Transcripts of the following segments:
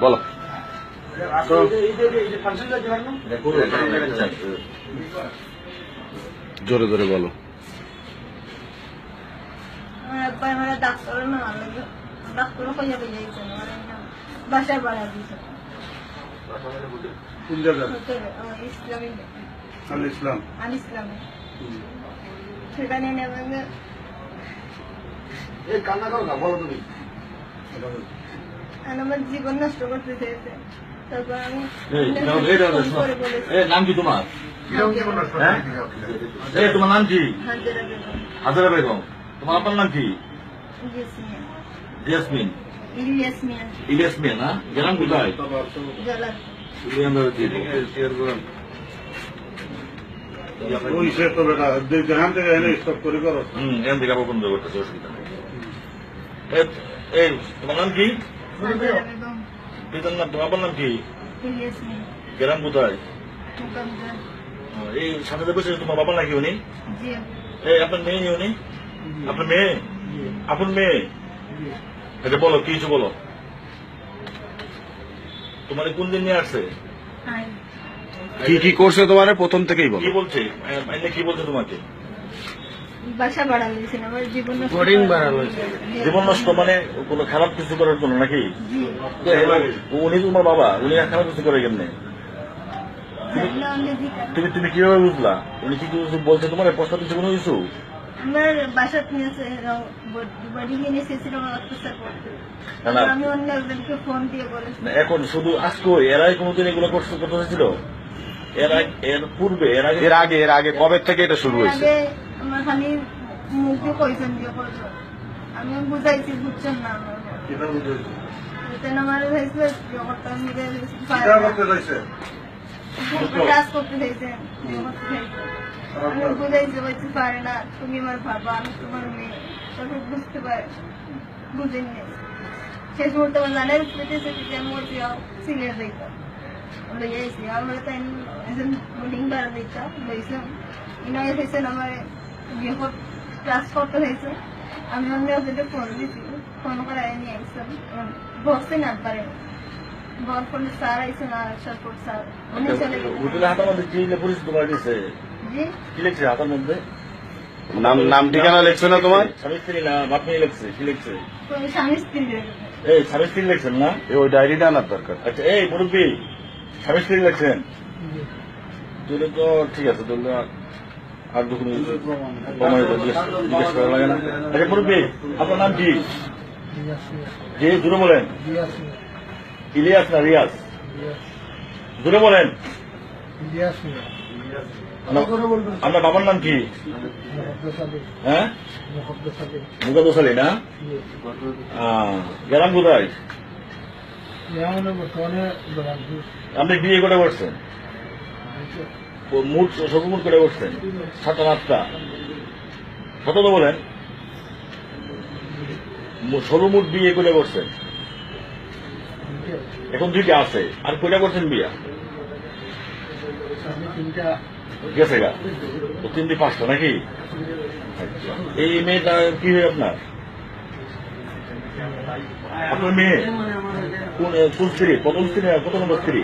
বলো। জোরে জোরে বলো। ইসলামী আল ইসলাম আল ইসলামী সেখানে নেবে আর আমার জীবন নষ্ট করতে চেয়েছে তারপর আমি ফোন করে বলেছি। নাম কি তোমার? হ্যাঁ? তোমার নাম কি? হাজারা বেগম। তোমার আপনার নাম জেসমিন ইলিয়াস মিয়া না? কোথায়? তোমার নাম পিতার নাম তোমার নাম কি? গ্রাম কোথায়? এই সাথে বসে তোমার বাবা নাকি উনি? এই আপনার মেয়ে উনি? আপনার মেয়ে? আপনার মেয়ে? এটা বলো কি কিছু বলো? তোমার কোন দিন নিয়ে আসছে? কি কি করছে তোমার? প্রথম থেকেই বলো। কি বলছে? কি বলছে তোমাকে? বাসা আমার জীবন জীবন নষ্ট মানে কোনো খারাপ কিছু করার জন্য নাকি? জি। উনি তোমার বাবা উনি আর খারাপ কিছু করে কেমনে। তুমি তুমি কীভাবে বুঝলা? উনি কি কিছু বলছে তোমার? প্রশ্ন দিচ্ছে কোনো কিছু? আমার বাসা নিয়েছে বাড়ি নিয়ে অত্যাচার করতে। না, না। আমি অন্য একজনকে ফোন দিয়ে বলেছি। এখন শুধু আজকে এরাই কোনোদিন এগুলো করতে করতে হয়েছিল এর আগে এর পূর্বে এর আগে এর আগে এর আগে কবে থেকে এটা শুরু হয়েছে? আমার খালি মুখ দিয়ে কইছেন দিয়ে করছ আমি বুঝাইছি বুঝছেন না আমার কিতা বুঝেছি যেতেন আমার হয়েছে জগৎটা মিলে কিতা করতে চাইছে কাজ করতে চাইছে আমি বুঝাইছি বলছি পারে না তুমি আমার বাবা আমি তোমার মেয়ে। তখন বুঝতে পারে শেষ মুহূর্তে আমার জানার পেতেছে যে সিনিয়র লইয়া আমার তাই বোর্ডিং বার দিতাম লইছিলাম আমার ক্লাস করতে হয়েছে। আমি অন্য ওদের ফোন দিছি। ফোন করে নিয়ে আইসাম বসে না পারে বল ফোন স্যার আইসে না আসার পর স্যার। উনি চলে হোটেলে হাতের মধ্যে কি পুলিশ তোমার দিয়েছে জি। কি লিখছে হাতের মধ্যে? নাম নাম ঠিকানা লিখছো না তোমার? স্বামী স্ত্রী না বাপ মেয়ে লিখছে কি লিখছে? স্বামী স্ত্রী এই স্বামী স্ত্রী লিখছেন না? এ ওই ডায়েরিটা আনার দরকার? আচ্ছা এই মুরব্বী স্বামী স্ত্রী লিখছেন? তাহলে তো ঠিক আছে তাহলে আর যখন প্রমাণিত জিজ্ঞেস করা লাগে না। আচ্ছা মুরব্বী আপনার নাম কি? জি বলেন। ইলিয়াস না বলেন। আপনার- বাবার নাম কি? হ্যাঁ? না? গেলাম কোথায়? আপনি বিয়ে করে করছেন? মুঠ করে করছেন সাতটা আটটা তো বলেন। সর্বমুঠ বিয়ে করে করছেন এখন দুইটা আছে। আর কয়টা করছেন বিয়া? গেছে গা। তো তিনটি পাঁচটা নাকি? আচ্ছা। এই মেয়েটা কি হয় আপনার? আপনার মেয়ে? কোন স্ত্রী? প্রথম স্ত্রী? কত নম্বর স্ত্রী?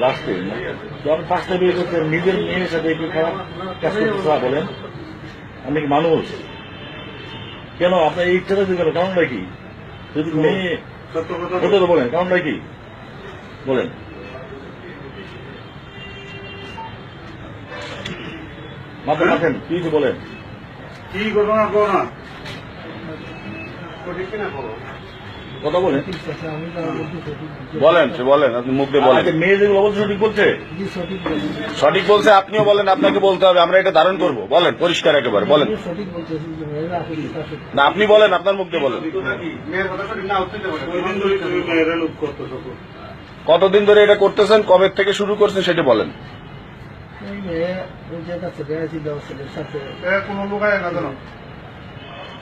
লাস্টে পাঁচটা বিয়ে করছেন নিজের মেয়ের সাথে কি খারাপ কাজ করতে চাওয়া বলেন আপনি কি মানুষ? কেন? আপনার এই ইচ্ছাটা দিবেন কারণটা কি? যদি মেয়ে কথা তো বলেন কারণটা কি? বলেন। মাথা মাথেন কি কিছু বলেন? কি ঘটনা কো না? কথা বলেন। বলেন বলেন আপনি মুখ দিয়ে বলেন। মেয়ে যেগুলো বলছে সঠিক বলছে? সঠিক বলছে। আপনিও বলেন আপনাকে বলতে হবে আমরা এটা ধারণ করব। বলেন পরিষ্কার একেবারে বলেন। না আপনি বলেন আপনার মুখ দিয়ে বলেন। কতদিন ধরে এটা করতেছেন কবে থেকে শুরু করছেন সেটা বলেন। কোনো লোক না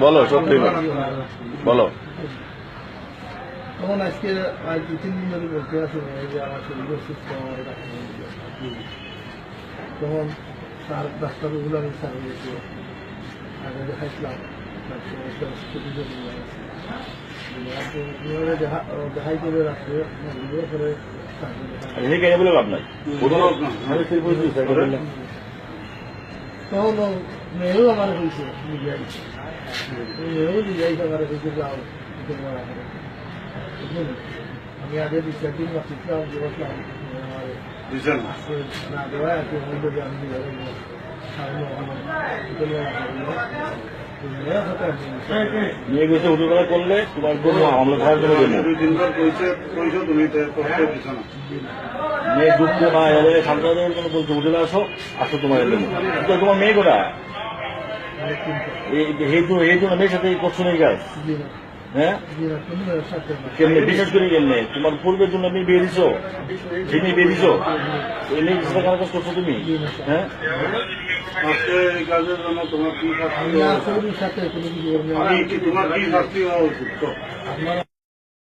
বলো, সত্যি বলো। তখন আজকে আজ দু তিন দিন ধরে বলতে আসে যে আমার শরীর অসুস্থ আমার তখন তার ডাক্তারগুলো আমি সারিয়ে গেছি আগে দেখাইছিলাম দেখাই করে রাখছে করে No, no, me lo van a decir, mi yai. Me lo di yai para decir la que no la. A mí a veces se tiene una cita de otra. Dicen. Nada, que no lo voy a decir. Ah, no, no. নিয়ে গেছে উঠোবেলা করলে তোমার জন্য আমরা ধরার জন্য মেয়ে দুঃখ না এলে সান্তাদের জন্য বলছে উঠে আসো আসো তোমার এলে তোমার মেয়ে কোটা এই জন্য মেয়ের সাথে করছ না এই কাজ হ্যাঁ? কেমনে? বিশেষ করে কেমনে তোমার পূর্বের জন্য তুমি বিয়ে দিছো? যে মেয়ে বিয়ে দিছো? এই মেয়ে কাজ করছ তুমি? হ্যাঁ? তোমার কি শাস্তি হওয়া উচিত?